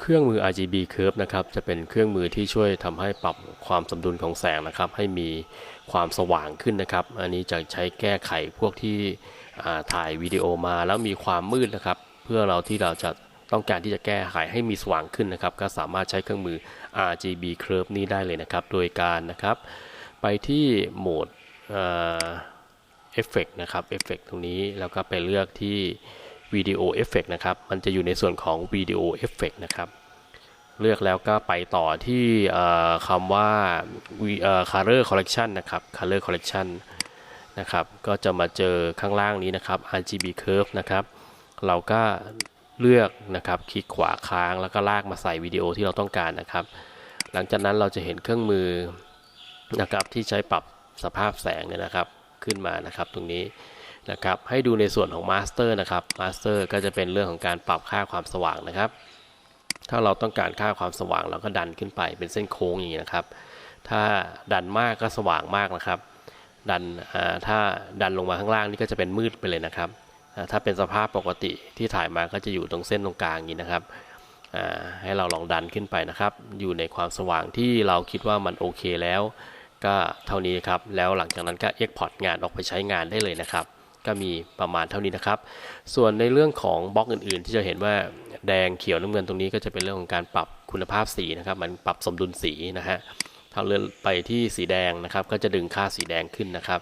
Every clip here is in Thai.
เครื่องมือ RGB Curve นะครับจะเป็นเครื่องมือที่ช่วยทำให้ปรับความสมดุลของแสงนะครับ ให้มีความสว่างขึ้นนะครับ อันนี้จะใช้แก้ไขพวกที่ถ่ายวิดีโอมาแล้วมีความมืดนะครับ เพื่อเราที่เราจะต้องการที่จะแก้ไขให้มีสว่างขึ้นนะครับ ก็สามารถใช้เครื่องมือ RGB Curve นี้ได้เลยนะครับ โดยการนะครับ ไปที่โหมดเอฟเฟกนะครับเอฟเฟกตรงนี้แล้วก็ไปเลือกที่ วิดีโอเอฟเฟกนะครับ มันจะอยู่ในส่วนของวิดีโอเอฟเฟกนะครับ เลือกแล้วก็ไปต่อที่คำว่า color correction นะครับ color correction นะครับ ก็จะมาเจอข้างล่างนี้นะครับ RGB curve นะครับ เราก็เลือกนะครับ คลิกขวาค้างแล้วก็ลากมาใส่วิดีโอที่เราต้องการนะครับ หลังจากนั้นเราจะเห็นเครื่องมือนะครับที่ใช้ปรับสภาพแสงเนี่ยนะครับ ขึ้นมานะครับตรงนี้ นะครับ ให้ดูในส่วนของมาสเตอร์นะครับมาสเตอร์ก็จะเป็นเรื่องของการปรับค่าความสว่างนะครับ ถ้าเราต้องการค่าความสว่างเราก็ดันขึ้นไปเป็นเส้นโค้งอย่างนี้นะครับ ถ้าดันมากก็สว่างมากนะครับ ดันถ้าดันลงมาข้างล่างนี่ก็จะเป็นมืดไปเลยนะครับ ถ้าเป็นสภาพปกติที่ถ่ายมาก็จะอยู่ตรงเส้นตรงกลางอย่างนี้นะครับให้เราลองดันขึ้นไปนะครับ อยู่ในความสว่างที่เราคิดว่ามันโอเคแล้ว ก็เท่านี้ครับ แล้วหลังจากนั้นก็เอ็กพอร์ตงานออกไปใช้งานได้เลยนะครับ ก็มีประมาณเท่านี้นะครับ ส่วนในเรื่องของบล็อกอื่นๆ ที่จะเห็นว่าแดงเขียวน้ำเงินตรงนี้ก็จะเป็นเรื่องของการปรับคุณภาพสีนะครับ มันปรับสมดุลสีนะฮะถ้าเลื่อนไปที่สีแดงนะครับ ก็จะดึงค่าสีแดงขึ้นนะครับ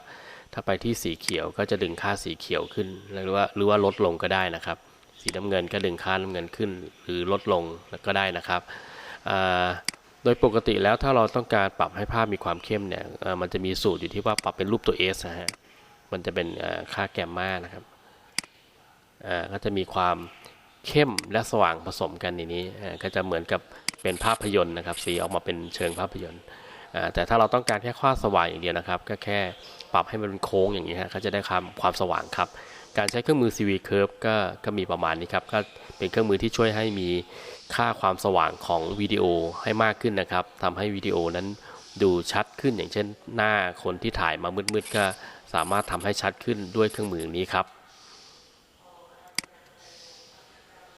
ถ้าไปที่สีเขียวก็จะดึงค่าสีเขียวขึ้นหรือว่าหรือว่าลดลงก็ได้นะครับ สีน้ำเงินก็ดึงค่าน้ำเงินขึ้น หรือลดลงก็ได้นะครับโดยปกติแล้วถ้าเราต้องการปรับให้ภาพมีความเข้มเนี่ยมันจะมีสูตรอยู่ที่ว่าปรับเป็นรูปตัว S นะฮะ มันจะเป็นค่าแกมมานะครับอ่าก็จะมีความเข้มและสว่างผสมกันในนี้ก็จะเหมือนกับเป็นภาพยนตร์นะครับ สีออกมาเป็นเชิงภาพยนตร์อ่าแต่ถ้าเราต้องการแค่ความสว่างอย่างเดียวนะครับ ก็แค่ปรับให้มันเป็นโค้งอย่างนี้ฮะก็จะได้ความความสว่างครับ การใช้เครื่องมือ CV Curve ก็ก็มีประมาณนี้ครับก็เป็นเครื่องมือที่ช่วยให้มีค่าความสว่างของวิดีโอให้มากขึ้นนะครับทำให้วิดีโอนั้น ดูชัดขึ้นอย่างเช่นหน้าคนที่ถ่ายมามืดๆก็สามารถทำให้ชัดขึ้นด้วยเครื่องมือนี้ครับ